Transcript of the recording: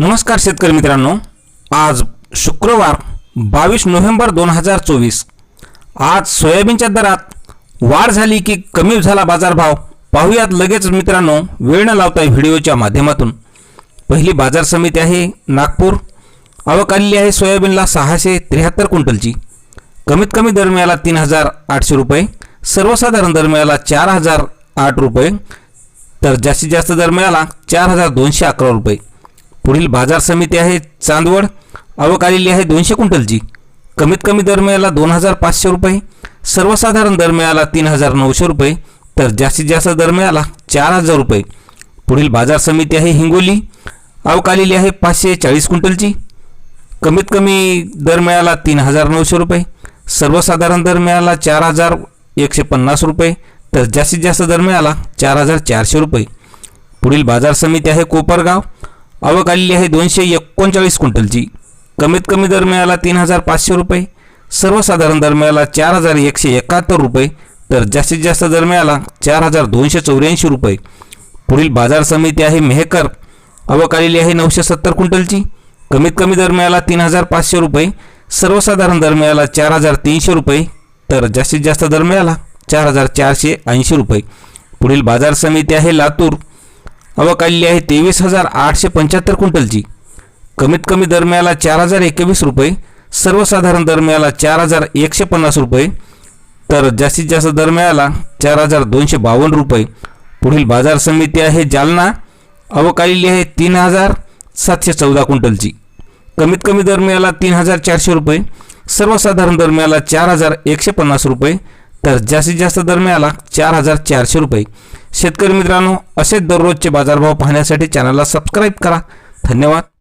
नमस्कार शेतकरी मित्रांनो. आज शुक्रवार बावीस नोव्हेंबर दोन हजार चोवीस. आज सोयाबीनच्या दरात वाढ झाली की कमी झाला बाजारभाव? पाहूयात लगेच मित्रांनो वेळ न लावता व्हिडिओच्या माध्यमातून. पहिली बाजार समिती आहे नागपूर. आवक आलेली आहे सोयाबीनला सहाशे त्र्याहत्तर क्विंटलची. कमीत कमी दर मिळाला तीन हजार आठशे रुपये. सर्वसाधारण दर मिळाला चार हजार आठ रुपये. तर जास्तीत जास्त दर मिळाला चार हजार दोनशे अकरा रुपये. पुढील बाजार समिती आहे चांदवड. आवक आलेली आहे दोनशे क्विंटलची कमीत कमी दर मिळाला दोन हजार पाचशे रुपये. सर्वसाधारण दर मिळाला तीन हजार नऊशे रुपये. तर जास्तीत जास्त दर मिळाला चार हजार रुपये. पुढील बाजार समिती आहे हिंगोली. आवक आलेली आहे पाचशे चाळीस क्विंटलची कमीत कमी दर मिळाला तीन हजार नऊशे रुपये. सर्वसाधारण दर मिळाला चार हजार एकशे पन्नास रुपये. तर जास्तीत जास्त दर मिळाला चार हजार चारशे रुपये. पुढील बाजार समिती आहे कोपरगाव. आवक आलेली आहे दोनशे एकोणचाळीस क्विंटलची. कमीत कमी दर मिळाला तीन हजार पाचशे रुपये. सर्वसाधारण दर मिळाला चार हजार एकशे एकाहत्तर रुपये. तर जास्तीत जास्त दर मिळाला चार हजार दोनशे चौऱ्याऐंशी रुपये. पुढील बाजार समिती आहे मेहकर. आवक आलेली आहे नऊशे सत्तर क्विंटलची. कमीत कमी दर मिळाला तीन हजार पाचशे रुपये. सर्वसाधारण दर मिळाला चार हजार तीनशे रुपये. तर जास्तीत जास्त दर मिळाला चार हजार चारशे ऐंशी रुपये. पुढील बाजार समिती आहे लातूर. हवा काढली आहे तेवीस हजार आठशे पंच्याहत्तर क्विंटलची. कमीत कमी दर मिळाला चार हजार एकवीस रुपये सर्वसाधारण दर मिळाला चार हजार एकशे पन्नास रुपये तर जास्तीत जास्त दर मिळाला चार हजार दोनशे बावन्न रुपये. पुढील बाजार समिती आहे जालना आवक आहे तीन हजार सातशे चौदा क्विंटलची. कमीत कमी दर मिळाला तीन हजार चारशे रुपये सर्वसाधारण दर मिळाला चार हजार एकशे पन्नास रुपये तर जास्तीत जास्त दर मिळाला चार हजार चारशे रुपये. शेतकरी मित्रांनो असेच दररोजचे बाजारभाव पाहण्यासाठी चॅनलला सबस्क्राईब करा. धन्यवाद.